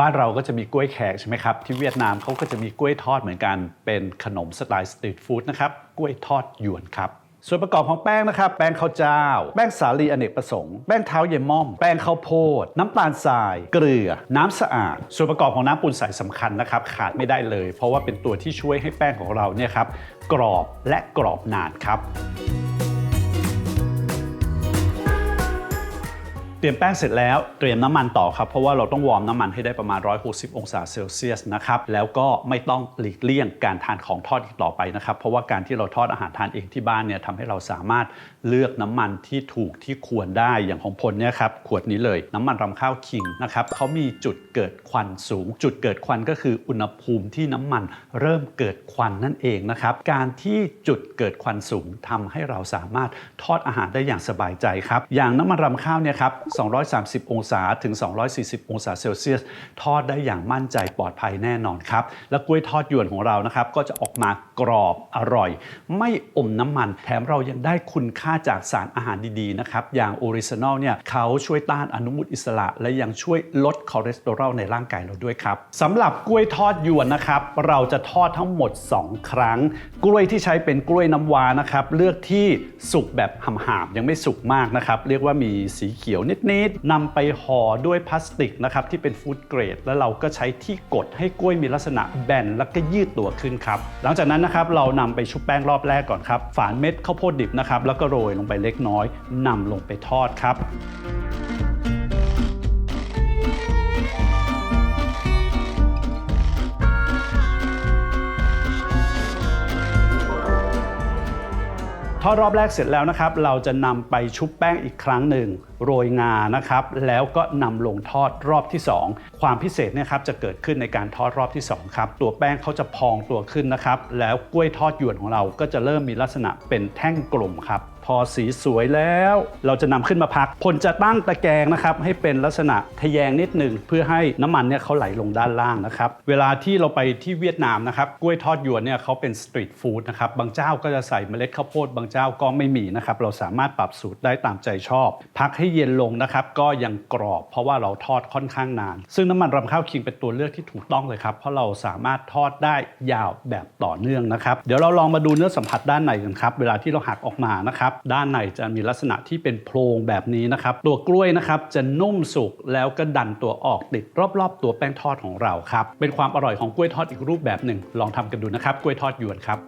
บ้านเราก็จะมีกล้วยแขกใช่ไหมครับ ที่เวียดนามเขาก็จะมีกล้วยทอดเหมือนกัน เป็นขนมสไตล์สตรีทฟู้ดนะครับ กล้วยทอดหยวนครับ ส่วนประกอบของแป้งนะครับ แป้งข้าวเจ้า แป้งสาลีอเนกประสงค์ แป้งเท้าเยม่อม แป้งข้าวโพด น้ำตาลทราย เกลือ น้ำสะอาด ส่วนประกอบของน้ำปูนใสสำคัญนะครับ ขาดไม่ได้เลย เพราะว่าเป็นตัวที่ช่วยให้แป้งของเราเนี่ยครับกรอบและกรอบนานครับ เตรียมแป้งเสร็จแล้วเตรียมน้ำมันต่อครับ เพราะว่าเราต้องวอร์มน้ำมันให้ได้ประมาณ 160 องศาเซลเซียสนะครับแล้วก็ไม่ต้องหลีกเลี่ยงการทานของทอดอีกต่อไปนะครับ เพราะว่าการที่เราทอดอาหารทานเองที่บ้านเนี่ยทำให้เราสามารถเลือกน้ำมันที่ถูกที่ควรได้อย่างของพลเนี่ยครับขวดนี้เลยน้ำมันรำข้าวคิงนะครับเขามีจุดเกิดควันสูง จุดเกิดควันก็คืออุณหภูมิที่น้ำมันเริ่มเกิดควันนั่นเองนะครับการที่จุดเกิดควันสูงทำให้เราสามารถทอดอาหารได้อย่างสบายใจครับอย่างน้ำมันรำข้าวเนี่ยครับ230 องศาถึง 240 องศาเซลเซียส ทอดได้อย่างมั่นใจปลอดภัยแน่นอนครับ และกล้วยทอดยวนของเรานะครับ ก็จะออกมากรอบอร่อย ไม่อมน้ำมัน แถมเรายังได้คุณค่าจากสารอาหารดีๆนะครับ อย่างออริจินอลเนี่ยเขาช่วยต้านอนุมูลอิสระ และยังช่วยลดคอเลสเตอรอลในร่างกายเราด้วยครับสำหรับกล้วยทอดยวนนะครับเราจะทอดทั้งหมด 2 ครั้ง กล้วยที่ใช้เป็นกล้วยน้ำว้านะครับเลือกที่สุกแบบห่ามๆยังไม่สุกมากนะครับ เรียกว่ามีสีเขียวนิดๆนำไปห่อด้วยพลาสติกนะครับที่เป็นฟู้ดเกรด แล้วเราก็ใช้ที่กดให้กล้วยมีลักษณะแบนแล้วก็ยืดตัวขึ้นครับ หลังจากนั้นนะครับเรานำไปชุบแป้งรอบแรกก่อนครับ ฝานเม็ดข้าวโพดดิบนะครับแล้วก็โรยลงไปเล็กน้อยนำลงไปทอดครับ ทอดรอบแรกเสร็จแล้วนะครับ เราจะนำไปชุบแป้งอีกครั้งหนึ่งโรยงานะครับ แล้วก็นำลงทอดรอบที่ 2 ความพิเศษเนี่ยครับจะเกิดขึ้นในการทอดรอบที่2ครับตัวแป้งเขาจะพองตัวขึ้นนะครับ แล้วกล้วยทอดหยวนของเราก็จะเริ่มมีลักษณะเป็นแท่งกลมครับ พอสีสวยแล้ว เราจะนำขึ้นมาพักพลจะตั้งตะแกรงนะครับ ให้เป็นลักษณะทะแยงนิดหนึ่งเพื่อให้น้ำมันเนี่ยเขาไหลลงด้านล่างนะครับ เวลาที่เราไปที่เวียดนามนะครับกล้วยทอดหยวนเนี่ยเขาเป็นสตรีทฟู้ดนะครับบางเจ้าก็จะใส่เมล็ดข้าวโพดบางเจ้าก็ไม่มีนะครับเราสามารถปรับสูตรได้ตามใจชอบ พักให้เย็นลงนะครับก็ยังกรอบ เพราะว่าเราทอดค่อนข้างนาน ซึ่งน้ำมันรำข้าวคิงเป็นตัวเลือกที่ถูกต้องเลยครับเพราะเราสามารถทอดได้ยาวแบบต่อเนื่องนะครับเดี๋ยวเราลองมาดูเนื้อสัมผัสด้านในกันครับเวลาที่เราหักออกมานะครับด้านในจะมีลักษณะที่เป็นโพรงแบบนี้นะครับตัวกล้วยนะครับจะนุ่มสุกแล้วก็ดันตัวออกติดรอบๆ ตัวแป้งทอดของเราครับเป็นความอร่อยของกล้วยทอดอีกรูปแบบหนึ่ง ลองทำกันดูนะครับกล้วยทอดหยวนครับ